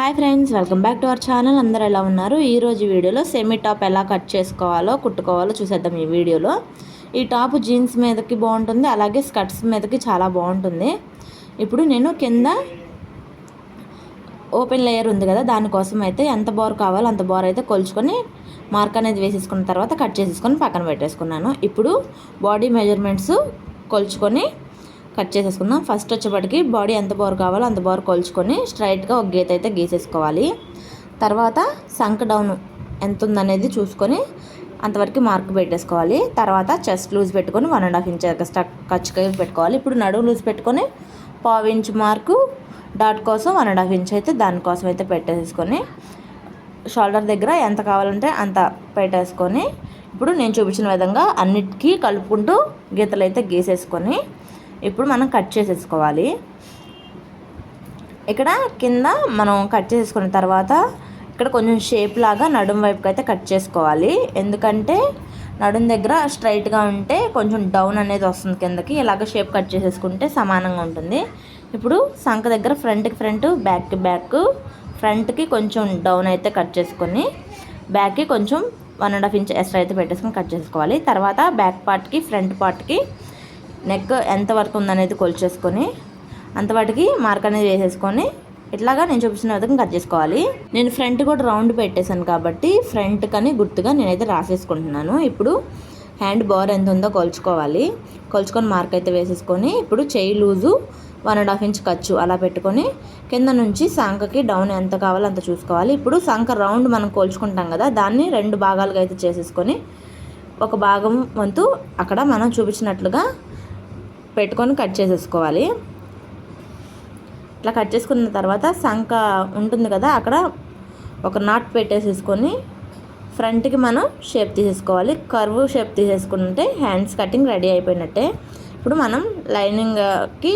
Hi friends welcome back to our channel. అందరు ఎలా ఉన్నారు? ఈరోజు వీడియోలో సెమీ టాప్ ఎలా కట్ చేసుకోవాలో కుట్టుకోవాలో చూసేద్దాం ఈ వీడియోలో. ఈ టాప్ జీన్స్ మీదకి బాగుంటుంది అలాగే స్కర్ట్స్ మీదకి చాలా బాగుంటుంది. ఇప్పుడు నేను కింద ఓపెన్ లేయర్ ఉంది కదా దానికోసం అయితే ఎంత బోర్ కావాలో అంత బోర్ అయితే కొలుచుకొని మార్క్ అనేది వేసేసుకున్న తర్వాత కట్ చేసేసుకొని పక్కన పెట్టేసుకున్నాను. ఇప్పుడు బాడీ మెజర్మెంట్స్ కొలుచుకొని కట్ చేసేసుకుందాం. ఫస్ట్ వచ్చేప్పటికి బాడీ ఎంత బోర్ కావాలో అంత బోర్ కొలుచుకొని స్ట్రైట్గా ఒక గీత అయితే గీసేసుకోవాలి. తర్వాత సంక్ డౌన్ ఎంత ఉందనేది చూసుకొని అంతవరకు మార్క్ పెట్టేసుకోవాలి. తర్వాత చెస్ట్ లూజ్ పెట్టుకొని one and half inch extra ఖర్చుగా పెట్టుకోవాలి. ఇప్పుడు నడుము లూజ్ పెట్టుకొని పావు ఇంచ్ మార్కు డాట్ కోసం వన్ అండ్ హాఫ్ ఇంచ్ అయితే దానికోసం అయితే పెట్టేసుకొని షోల్డర్ దగ్గర ఎంత కావాలంటే అంత పెట్టేసుకొని ఇప్పుడు నేను చూపించిన విధంగా అన్నిటికీ కలుపుకుంటూ గీతలు అయితే గీసేసుకొని ఇప్పుడు మనం కట్ చేసేసుకోవాలి. ఇక్కడ కింద మనం కట్ చేసేసుకున్న తర్వాత ఇక్కడ కొంచెం షేప్ లాగా నడుం వైపుకి అయితే కట్ చేసుకోవాలి. ఎందుకంటే నడుం దగ్గర స్ట్రైట్గా ఉంటే కొంచెం డౌన్ అనేది వస్తుంది కిందకి. ఇలాగ షేప్ కట్ చేసేసుకుంటే సమానంగా ఉంటుంది. ఇప్పుడు సంక దగ్గర ఫ్రంట్కి ఫ్రంట్ బ్యాక్కి బ్యాక్ ఫ్రంట్కి కొంచెం డౌన్ అయితే కట్ చేసుకొని బ్యాక్కి కొంచెం one and half inch extra అయితే పెట్టేసుకొని కట్ చేసుకోవాలి. తర్వాత బ్యాక్ పార్ట్కి ఫ్రంట్ పార్ట్కి నెక్ ఎంత వరకు ఉందనేది కొలిచేసుకొని అంతవాటికి మార్క్ అనేది వేసేసుకొని ఇట్లాగా నేను చూపించిన విధంగా కట్ చేసుకోవాలి. నేను ఫ్రంట్ కూడా రౌండ్ పెట్టేశాను కాబట్టి ఫ్రంట్ కానీ గుర్తుగా నేనైతే రాసేసుకుంటున్నాను. ఇప్పుడు హ్యాండ్ బార్ ఎంత ఉందో కొలుచుకోవాలి. కొలుచుకొని మార్క్ అయితే వేసేసుకొని ఇప్పుడు చేయి loose one and half inch ఖర్చు అలా పెట్టుకొని కింద నుంచి సంఖకి డౌన్ ఎంత కావాలో అంత చూసుకోవాలి. ఇప్పుడు సంఖ రౌండ్ మనం కోల్చుకుంటాం కదా దాన్ని రెండు భాగాలుగా అయితే చేసేసుకొని ఒక భాగం వంతు అక్కడ మనం చూపించినట్లుగా పెట్టుకొని కట్ చేసేసుకోవాలి. ఇట్లా కట్ చేసుకున్న తర్వాత సంక ఉంటుంది కదా అక్కడ ఒక నాట్ పెట్టేసేసుకొని ఫ్రంట్కి మనం షేప్ తీసేసుకోవాలి. కర్వ్ షేప్ తీసేసుకుంటే హ్యాండ్స్ కటింగ్ రెడీ అయిపోయినట్టే. ఇప్పుడు మనం లైనింగ్కి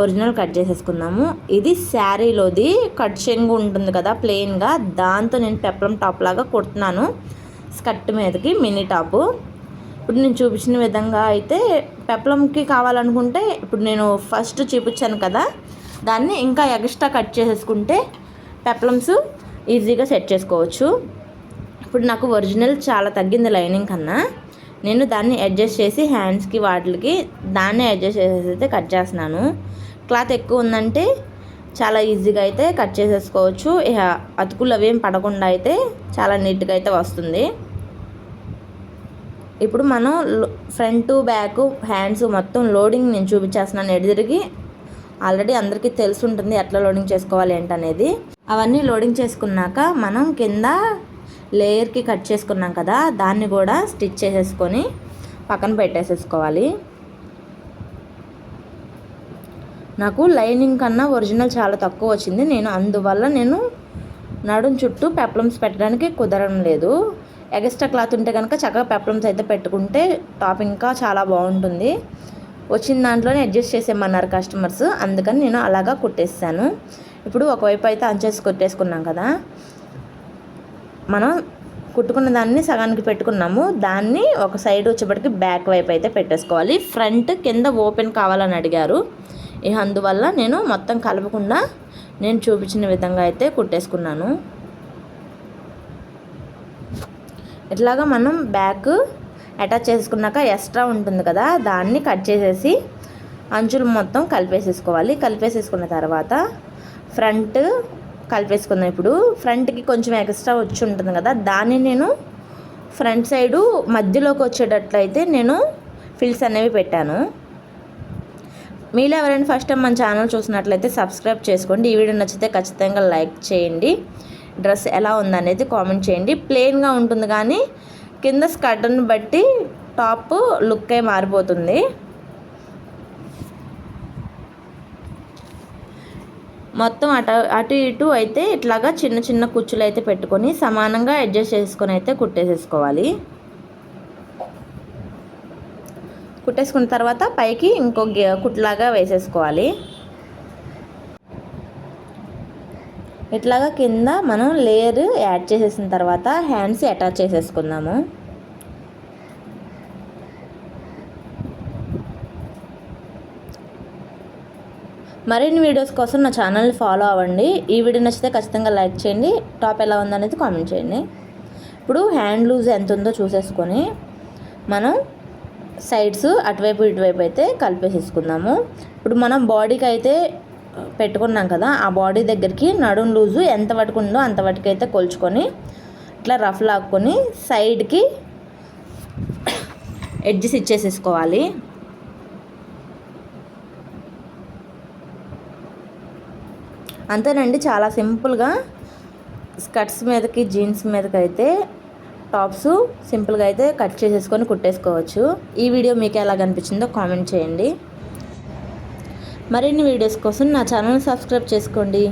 ఒరిజినల్ కట్ చేసేసుకుందాము. ఇది శారీలోది కట్ చెంగు ఉంటుంది కదా ప్లెయిన్గా దాంతో నేను పెప్పలం టాప్ లాగా కుడుతున్నాను. స్కర్ట్ మీదకి మినీ టాపు. ఇప్పుడు నేను చూపించిన విధంగా అయితే పెప్పలంకి కావాలనుకుంటే ఇప్పుడు నేను ఫస్ట్ చూపించాను కదా దాన్ని ఇంకా ఎక్స్ట్రా కట్ చేసేసుకుంటే పెప్పలమ్స్ ఈజీగా సెట్ చేసుకోవచ్చు. ఇప్పుడు నాకు ఒరిజినల్ చాలా తగ్గింది లైనింగ్ కన్నా. నేను దాన్ని అడ్జస్ట్ చేసి హ్యాండ్స్కి వాటికి దాన్నే అడ్జస్ట్ చేసేసి అయితే కట్ చేస్తున్నాను. క్లాత్ ఎక్కువ ఉందంటే చాలా ఈజీగా అయితే కట్ చేసేసుకోవచ్చు. ఇక అతుకులు అవేం పడకుండా అయితే చాలా నీట్గా అయితే వస్తుంది. ఇప్పుడు మనం ఫ్రంట్ బ్యాక్ హ్యాండ్స్ మొత్తం లోడింగ్ నేను చూపించేస్తున్నాను. ఎడిదిరిగి ఆల్రెడీ అందరికీ తెలిసి ఉంటుంది ఎట్లా లోడింగ్ చేసుకోవాలి ఏంటనేది. అవన్నీ లోడింగ్ చేసుకున్నాక మనం కింద లేయర్కి కట్ చేసుకున్నాం కదా దాన్ని కూడా స్టిచ్ చేసేసుకొని పక్కన పెట్టేసేసుకోవాలి. నాకు లైనింగ్ కన్నా ఒరిజినల్ చాలా తక్కువ వచ్చింది. నేను అందువల్ల నేను నడుం చుట్టూ పెప్లమ్స్ పెట్టడానికి కుదరడం లేదు. ఎగస్ట్రా క్లాత్ ఉంటే కనుక చక్కగా పెప్లమ్స్ అయితే పెట్టుకుంటే టాప్ ఇంకా చాలా బాగుంటుంది. వచ్చిన దాంట్లోనే అడ్జస్ట్ చేసేయమన్నారు కస్టమర్స్. అందుకని నేను అలాగా కుట్టేస్తాను ఇప్పుడు ఒకవైపు అయితే అంచేసి కుట్టేసుకున్నాం కదా. మనం కుట్టుకున్న దాన్ని సగానికి పెట్టుకున్నాము. దాన్ని ఒక సైడ్ వచ్చేప్పటికి బ్యాక్ వైపు అయితే పెట్టేసుకోవాలి. ఫ్రంట్ కింద ఓపెన్ కావాలని అడిగారు. ఇక అందువల్ల నేను మొత్తం కలపకుండా నేను చూపించిన విధంగా అయితే కుట్టేసుకున్నాను. ఇట్లాగా మనం బ్యాక్ అటాచ్ చేసుకున్నాక ఎక్స్ట్రా ఉంటుంది కదా దాన్ని కట్ చేసేసి అంచులు మొత్తం కలిపేసేసుకోవాలి. కలిపేసేసుకున్న తర్వాత ఫ్రంట్ కలిపేసుకున్నాను ఇప్పుడు ఫ్రంట్కి కొంచెం ఎక్స్ట్రా వచ్చి ఉంటుంది కదా దాన్ని నేను ఫ్రంట్ సైడు మధ్యలోకి వచ్చేటట్లయితే నేను ఫిల్స్ అనేవి పెట్టాను. మీలో ఎవరైనా ఫస్ట్ టైం మన ఛానల్ చూసినట్లయితే సబ్స్క్రైబ్ చేసుకోండి. ఈ వీడియో నచ్చితే ఖచ్చితంగా లైక్ చేయండి. డ్రెస్ ఎలా ఉందనేది కామెంట్ చేయండి. ప్లెయిన్గా ఉంటుంది కానీ కింద స్కర్ట్ని బట్టి టాప్ లుక్ అయి మారిపోతుంది. మొత్తం అటు అటు ఇటు అయితే ఇట్లాగా చిన్న చిన్న కుచ్చులు అయితే పెట్టుకొని సమానంగా అడ్జస్ట్ చేసుకొని అయితే కుట్టేసేసుకోవాలి. కుట్టేసుకున్న తర్వాత పైకి ఇంకో కుట్లాగా వేసేసుకోవాలి. ఇట్లాగా కింద మనం లేయర్ యాడ్ చేసేసిన తర్వాత హ్యాండ్స్ అటాచ్ చేసేసుకుందాము. మరిన్ని వీడియోస్ కోసం నా ఛానల్ని ఫాలో అవ్వండి. ఈ వీడియో నచ్చితే ఖచ్చితంగా లైక్ చేయండి. టాప్ ఎలా ఉందనేది కామెంట్ చేయండి. ఇప్పుడు హ్యాండ్ లూజ్ ఎంత ఉందో చూసేసుకొని మనం సైడ్స్ అటువైపు ఇటువైపు అయితే కలిపేసేసుకుందాము. ఇప్పుడు మనం బాడీకి అయితే పెట్టుకున్నాం కదా ఆ బాడీ దగ్గరికి నడుం లూజు ఎంత వరకు ఉందో అంత వరకు అయితే కొలుచుకొని ఇట్లా రఫ్ లాక్కొని సైడ్కి ఎడ్జెస్ ఇచ్చేసేసుకోవాలి అంతేనండి చాలా సింపుల్గా స్కర్ట్స్ మీదకి జీన్స్ మీదకి అయితే టాప్స్ సింపుల్గా అయితే కట్ చేసేసుకొని కుట్టేసుకోవచ్చు. ఈ వీడియో మీకు ఎలా కనిపించిందో కామెంట్ చేయండి. మరిన్ని వీడియోస్ కోసం నా ఛానల్ సబ్స్క్రైబ్ చేసుకోండి.